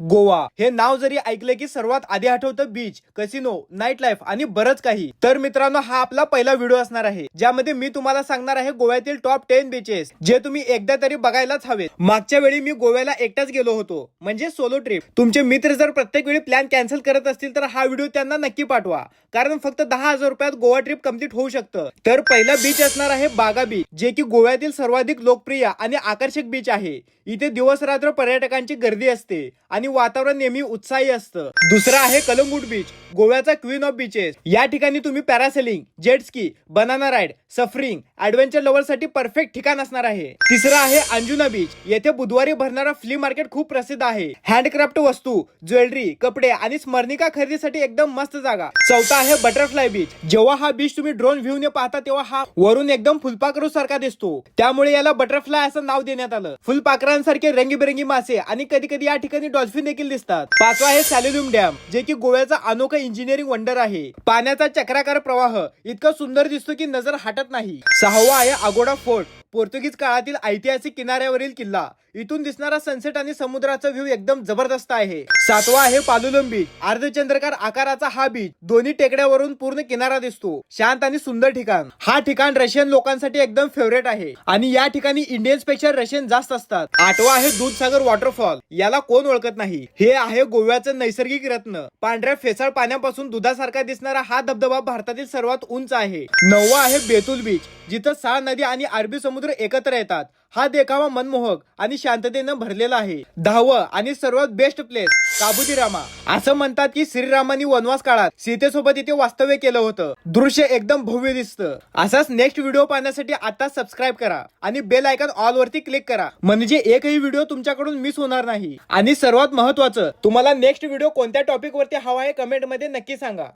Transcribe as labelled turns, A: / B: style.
A: गोवा. हे नाव जरी ऐकलं की सर्वात आधी आठवतं बीच कसिनो नाईट लाईफ आणि बरंच काही. तर मित्रांनो हा आपला पहिला व्हिडिओ असणार आहे ज्यामध्ये मी तुम्हाला सांगणार आहे गोव्यातील टॉप टेन बीचेस जे तुम्ही एकदा तरी बघायलाच हवेत. मागच्या वेळी मी गोव्याला एकटाच गेलो होतो म्हणजे सोलो ट्रिप तुमचे मित्र जर प्रत्येक वेळी प्लॅन कॅन्सल करत असतील तर हा व्हिडिओ त्यांना नक्की पाठवा. कारण फक्त दहा हजार रुपयात गोवा ट्रिप कंप्लीट होऊ शकतं. तर पहिला बीच असणार आहे बागा बीच जे की गोव्यातील सर्वाधिक लोकप्रिय आणि आकर्षक बीच आहे. इथे दिवस रात्र पर्यटकांची गर्दी असते आणि वातावरण नेहमी उत्साही असतं. दुसरा आहे कलंगूट बीच गोव्याचा क्वीन ऑफ बीचेस या ठिकाणी तुम्ही parasailing jet ski banana ride surfing adventure लव्हरसाठी perfect ठिकाण असणार आहे. तिसरा आहे अंजुना बीच येथे बुधवारी भरणारा फ्ली मार्केट खूप प्रसिद्ध आहे. हँडक्राफ्ट वस्तू ज्वेलरी कपडे आणि स्मरणिका खरेदीसाठी एकदम मस्त जागा. चौथा आहे बटरफ्लाय बीच जेव्हा हा बीच तुम्ही ड्रोन व्ह्यू ने पाहता तेव्हा हा वरून एकदम फुलपाखरू सारखा दिसतो. त्यामुळे याला बटरफ्लाय असं नाव देण्यात आलं. फुलपाखरांसारखे रंगीबेरंगी मासे आणि कधी कधी या ठिकाणी डॉल्फिन देखील दिसतात. पाचवा आहे सॅल्युम डॅम जे की गोव्याचा अनोखा इंजिनिअरिंग वंडर आहे. पाण्याचा चक्राकार प्रवाह इतका सुंदर दिसतो की नजर हटत नाही. सहावा आहे अगोडा फोर्ट पोर्तुगीज काळातील ऐतिहासिक किनाऱ्यावरील किल्ला. इथून दिसणारा सनसेट आणि समुद्राचा व्ह्यू एकदम जबरदस्त आहे. सातवा आहे पालुलम बीच अर्धचंद्रकार आकाराचा हा बीच दोन्ही टेकड्यावरून पूर्ण किनारा दिसतो. शांत आणि सुंदर ठिकाण. हा ठिकाण रशियन लोकांसाठी एकदम फेवरेट आहे. आणि या ठिकाणी इंडियन्सपेक्षा रशियन जास्त असतात. आठवा आहे दूधसागर वॉटरफॉल याला कोण ओळखत नाही? हे आहे गोव्याचं नैसर्गिक रत्न. पांढऱ्या फेसाळ पाण्यापासून दुधासारखा दिसणारा हा धबधबा भारतातील सर्वात उंच आहे. नववा आहे बेतुल बीच जिथं सहा नदी आणि अरबी समुद्र एकत्र येतात. हा देखावा मनमोहक आणि शांततेनं भरलेला आहे. दहावं आणि सर्वात बेस्ट प्लेस काबुदीरामा. असं म्हणतात की श्रीरामांनी वनवास काळात सीतेसोबत इथे वास्तव्य केलं होतं. दृश्य एकदम भव्य दिसतं. असाच नेक्स्ट व्हिडिओ पाहण्यासाठी आता सबस्क्राईब करा आणि बेल आयकॉन ऑल वरती क्लिक करा. म्हणजे एकही व्हिडिओ तुमच्याकडून मिस होणार नाही. आणि सर्वात महत्वाचं तुम्हाला नेक्स्ट व्हिडिओ कोणत्या टॉपिक वरती हवा आहे कमेंटमध्ये नक्की सांगा.